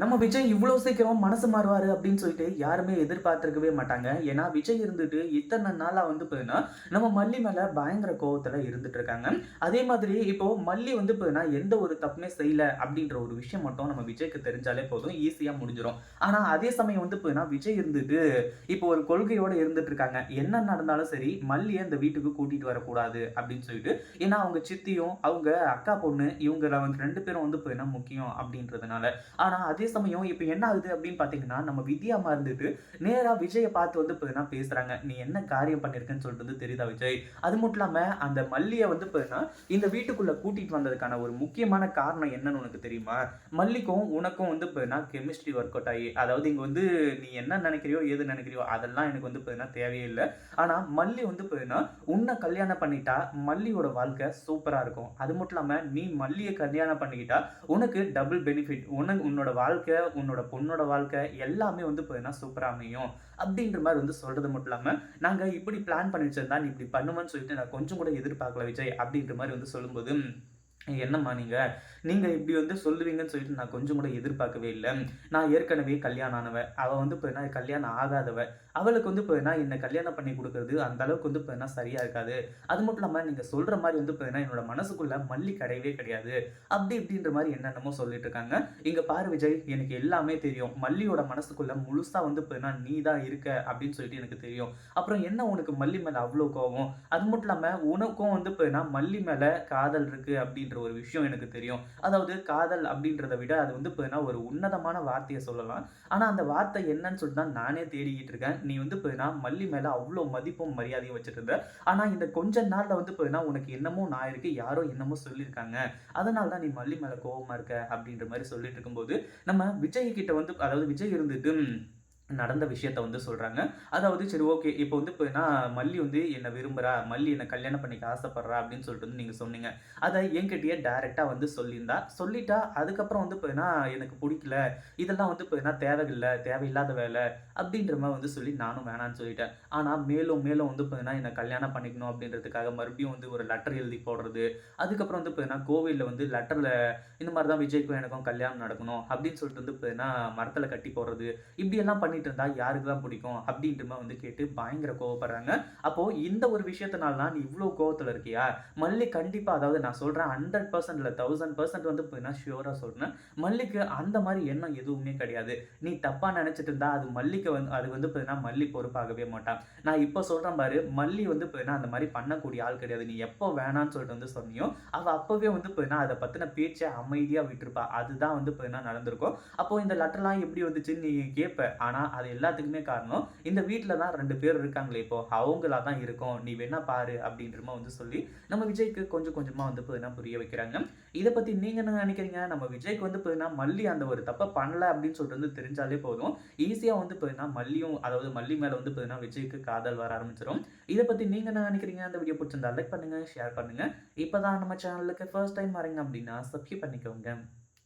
நம்ம விஜய் இவ்வளோ சீக்கிரம் மனசு மாறுவாரு அப்படின்னு சொல்லிட்டு யாருமே எதிர்பார்த்திருக்கவே மாட்டாங்க. ஏன்னா விஜய் இருந்துட்டு இத்தனை நாளாக வந்து பார்த்தீங்கன்னா நம்ம மல்லி மேலே பயங்கர கோவத்தில் இருந்துட்டு இருக்காங்க. அதே மாதிரி இப்போ மல்லி வந்து பார்த்தீங்கன்னா எந்த ஒரு தப்புமே செய்யல அப்படின்ற ஒரு விஷயம் மட்டும் நம்ம விஜய்க்கு தெரிஞ்சாலே போதும் ஈஸியாக முடிஞ்சிடும் ஆனால் அதே சமயம் வந்து பார்த்தீங்கன்னா விஜய் இருந்துட்டு இப்போ ஒரு கொள்கையோடு இருந்துட்டு இருக்காங்க. என்ன நடந்தாலும் சரி மல்லியை இந்த வீட்டுக்கு கூட்டிகிட்டு வரக்கூடாது அப்படின்னு சொல்லிட்டு. ஏன்னா அவங்க சித்தியும் அவங்க அக்கா பொண்ணு இவங்க வந்து ரெண்டு பேரும் வந்து பார்த்தீங்கன்னா முக்கியம் அப்படின்றதுனால. ஆனால் அதே அதே சமயம் இப்போ என்ன ஆகுது அப்படின்னு பார்த்தீங்கன்னா நம்ம வித்யா இருந்துட்டு நேராக விஜயை பார்த்து வந்து பார்த்தீங்கன்னா பேசுகிறாங்க நீ என்ன காரியம் பண்ணியிருக்கேன்னு சொல்லிட்டு வந்து தெரியுதா விஜய்? அது மட்டும் இல்லாமல் அந்த மல்லியை வந்து பார்த்தீங்கன்னா இந்த வீட்டுக்குள்ளே கூட்டிகிட்டு வந்ததுக்கான ஒரு முக்கியமான காரணம் என்னன்னு உனக்கு தெரியுமா? மல்லிக்கும் உனக்கும் வந்து பார்த்தீங்கன்னா கெமிஸ்ட்ரி ஒர்க் அவுட் ஆகி அதாவது இங்கே வந்து நீ என்ன நினைக்கிறியோ ஏது நினைக்கிறியோ அதெல்லாம் எனக்கு வந்து பார்த்தீங்கன்னா தேவையே இல்லை. ஆனால் மல்லி வந்து பார்த்தீங்கன்னா உன்னை கல்யாணம் பண்ணிட்டா மல்லியோட வாழ்க்கை சூப்பராக இருக்கும். அது மட்டும் இல்லாமல் நீ மல்லியை கல்யாணம் பண்ணிக்கிட்டா உனக்கு டபுள் பெனிஃபிட் உனக்கு உன்னோட வாழ்க்கை வாழ்க்கை உன்னோட பொண்ணோட வாழ்க்கை எல்லாமே வந்து பார்த்தீங்கன்னா சூப்பராக அமையும். அப்படின்ற மாதிரி வந்து சொல்றது மட்டும் இல்லாமல் நாங்கள் இப்படி பிளான் பண்ணி வச்சிருந்தா நீ இப்படி பண்ணுவேன்னு சொல்லிட்டு நான் கொஞ்சம் கூட எதிர்பார்க்கல விஜய் அப்படின்ற மாதிரி வந்து சொல்லும்போது என்னம்மா நீங்கள் நீங்கள் இப்படி வந்து சொல்லுவீங்கன்னு சொல்லிட்டு நான் கொஞ்சம் கூட எதிர்பார்க்கவே இல்லை. நான் ஏற்கனவே கல்யாணம் ஆனவ. அவள் வந்து இப்போ என்ன கல்யாணம் ஆகாதவ. அவளுக்கு வந்து இப்போ என்ன என்னை கல்யாணம் பண்ணி கொடுக்கறது அந்த அளவுக்கு வந்து இப்போ என்ன சரியாக இருக்காது. அது மட்டும் இல்லாமல் நீங்கள் சொல்கிற மாதிரி வந்து இப்போ என்ன என்னோட மனசுக்குள்ள மல்லி கிடையவே கிடையாது. அப்படி இப்படின்ற மாதிரி என்னென்னமோ சொல்லிட்டு இருக்காங்க. இங்கே பாரு விஜய் எனக்கு எல்லாமே தெரியும். மல்லியோட மனசுக்குள்ள முழுசாக வந்து இப்போ என்ன நீ தான் இருக்க அப்படின்னு சொல்லிட்டு எனக்கு தெரியும். அப்புறம் என்ன உனக்கு மல்லி மேலே அவ்வளோ கோவம் அது மட்டும் இல்லாமல் உனக்கும் வந்து இப்போ என்ன மல்லி மேலே காதல் இருக்குது அப்படின்ற ஒரு விஷயம் எனக்கு தெரியும். அதாவது காதல் அப்படின்றத விட அது வந்து இப்போ ஒரு உன்னதமான வார்த்தையை சொல்லலாம். ஆனால் அந்த வார்த்தை என்னன்னு சொல்லிட்டு தான் நானே தேடிக்கிட்டு இருக்கேன். நீ வந்து இப்போ மல்லி மேலே அவ்வளோ மதிப்பும் மரியாதையும் வச்சுட்டு இருந்த. ஆனால் இந்த கொஞ்ச நாளில் வந்து இப்போ உனக்கு என்னமோ நான் இருக்கு யாரோ என்னமோ சொல்லியிருக்காங்க. அதனால தான் நீ மல்லி மேலே கோவமா இருக்க அப்படின்ற மாதிரி சொல்லிட்டு இருக்கும்போது நம்ம விஜய் கிட்ட வந்து அதாவது விஜய் இருந்துட்டு நடந்த விஷயத்த வந்து சொல்கிறாங்க அதாவது சரி ஓகே இப்போ வந்து இப்போ நான் மல்லி வந்து என்னை விரும்புகிறா மல்லி என்னை கல்யாணம் பண்ணிக்க ஆசைப்பட்றா அப்படின்னு சொல்லிட்டு வந்து நீங்கள் சொன்னீங்க. அதை என்கிட்டயே டேரெக்டாக வந்து சொல்லியிருந்தா சொல்லிட்டா அதுக்கப்புறம் வந்து இப்போ எனக்கு பிடிக்கல இதெல்லாம் வந்து இப்போ என்ன தேவையில்லை தேவையில்லாத வேலை அப்படின்ற மாதிரி வந்து சொல்லி நானும் வேணான்னு சொல்லிட்டேன். ஆனால் மேலும் மேலும் வந்து இப்போ என்னை கல்யாணம் பண்ணிக்கணும் அப்படின்றதுக்காக மறுபடியும் வந்து ஒரு லெட்டர் எழுதி போடுறது அதுக்கப்புறம் வந்து இப்போ கோவிலில் வந்து லெட்டரில் இந்த மாதிரி தான் விஜய்க்கும் எனக்கும் கல்யாணம் நடக்கணும் அப்படின்னு சொல்லிட்டு வந்து இப்போ மரத்தில் கட்டி போடுறது இப்படியெல்லாம் பண்ணி பண்ணிட்டு இருந்தா யாருக்கு தான் பிடிக்கும் அப்படின்ட்டு வந்து கேட்டு பயங்கர கோவப்படுறாங்க. அப்போ இந்த ஒரு விஷயத்தினால நான் நீ இவ்வளோ கோவத்தில் இருக்கியா? மல்லி கண்டிப்பாக அதாவது நான் சொல்கிறேன் ஹண்ட்ரட் பர்சன்ட் இல்லை தௌசண்ட் பர்சன்ட் வந்து நான் ஷியூராக சொல்கிறேன் மல்லிக்கு அந்த மாதிரி எண்ணம் எதுவுமே கிடையாது. நீ தப்பாக நினச்சிட்டு இருந்தா அது மல்லிக்கு வந்து அது வந்து பார்த்தீங்கன்னா மல்லி பொறுப்பாகவே மாட்டான். நான் இப்போ சொல்கிறேன் பாரு மல்லி வந்து பார்த்தீங்கன்னா அந்த மாதிரி பண்ணக்கூடிய ஆள் கிடையாது. நீ எப்போ வேணான்னு சொல்லிட்டு வந்து சொன்னியோ அவள் அப்போவே வந்து பார்த்தீங்கன்னா அதை பற்றின பேச்சை அமைதியாக விட்டுருப்பா. அதுதான் வந்து பார்த்தீங்கன்னா நடந்திருக்கும். அப்போ இந்த லெட்டர்லாம் எப்படி வந்துச்சுன்னு நீ கேட்ப ஆனால் அது எல்லாத்துக்குமே காரணம். இந்த வீட்டில் தான் ரெண்டு பேர் இருக்காங்களே இப்போ அவங்களா தான் இருக்கும். நீ வேணா பாரு அப்படின்றமா வந்து சொல்லி நம்ம விஜய்க்கு கொஞ்சம் கொஞ்சமாக வந்து போதுனா புரிய வைக்கிறாங்க. இதை பற்றி நீங்கள் என்ன நினைக்கிறீங்க? நம்ம விஜய்க்கு வந்து பார்த்தீங்கன்னா மல்லி அந்த ஒரு தப்பை பண்ணல அப்படின்னு சொல்லிட்டு வந்து தெரிஞ்சாலே போதும். ஈஸியாக வந்து பார்த்தீங்கன்னா மல்லியும் அதாவது மல்லி மேலே வந்து போதுனா விஜய்க்கு காதல் வர ஆரம்பிச்சிடும் இதை பற்றி நீங்கள் என்ன நினைக்கிறீங்க? அந்த வீடியோ பிடிச்சிருந்தா லைக் பண்ணுங்கள் ஷேர் பண்ணுங்கள் இப்போ தான் நம்ம சேனலுக்கு ஃபர்ஸ்ட் டைம் வரீங்க அப்படின்னா சப்ஸ்கிரைப் பண்ணிக்கோங்க.